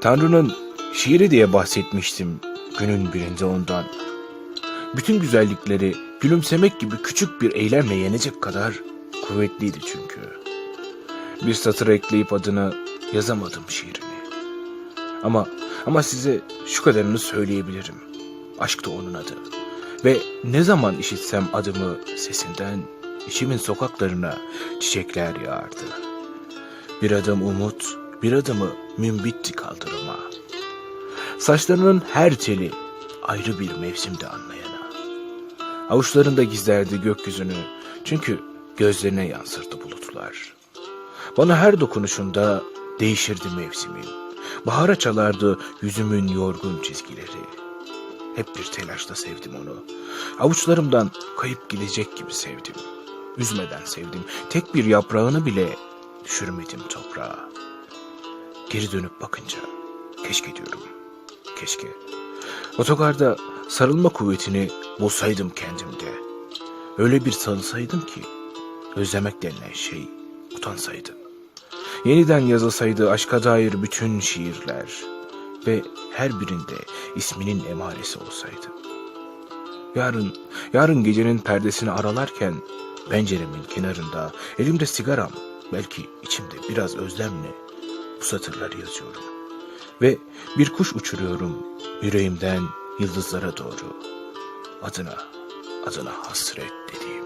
Tanrı'nın şiiri diye bahsetmiştim günün birinde ondan. Bütün güzellikleri gülümsemek gibi küçük bir eylemle yenecek kadar kuvvetliydi çünkü. Bir satır ekleyip adını yazamadım şiirini. Ama ama size şu kadarını söyleyebilirim. Aşk da onun adı. Ve ne zaman işitsem adımı sesinden içimin sokaklarına çiçekler yağardı. Bir adım umut, bir adımı mümbitti kaldırıma. Saçlarının her teli ayrı bir mevsimde anlayana. Avuçlarında gizlerdi gökyüzünü çünkü gözlerine yansırdı bulutlar. Bana her dokunuşunda değişirdi mevsimin. Bahara çalardı yüzümün yorgun çizgileri. Hep bir telaşla sevdim onu. Avuçlarımdan kayıp gidecek gibi sevdim. Üzmeden sevdim. Tek bir yaprağını bile düşürmedim toprağa. Geri dönüp bakınca keşke diyorum. Keşke. Otogarda sarılma kuvvetini bulsaydım kendimde. Öyle bir sarılsaydım ki özlemek denilen şey utansaydı. Yeniden yazılsaydı aşka dair bütün şiirler ve her birinde isminin emaresi olsaydı. Yarın, yarın gecenin perdesini aralarken penceremin kenarında elimde sigaram, belki içimde biraz özlemle bu satırları yazıyorum. Ve bir kuş uçuruyorum yüreğimden yıldızlara doğru. Adına, adına hasret dediğim.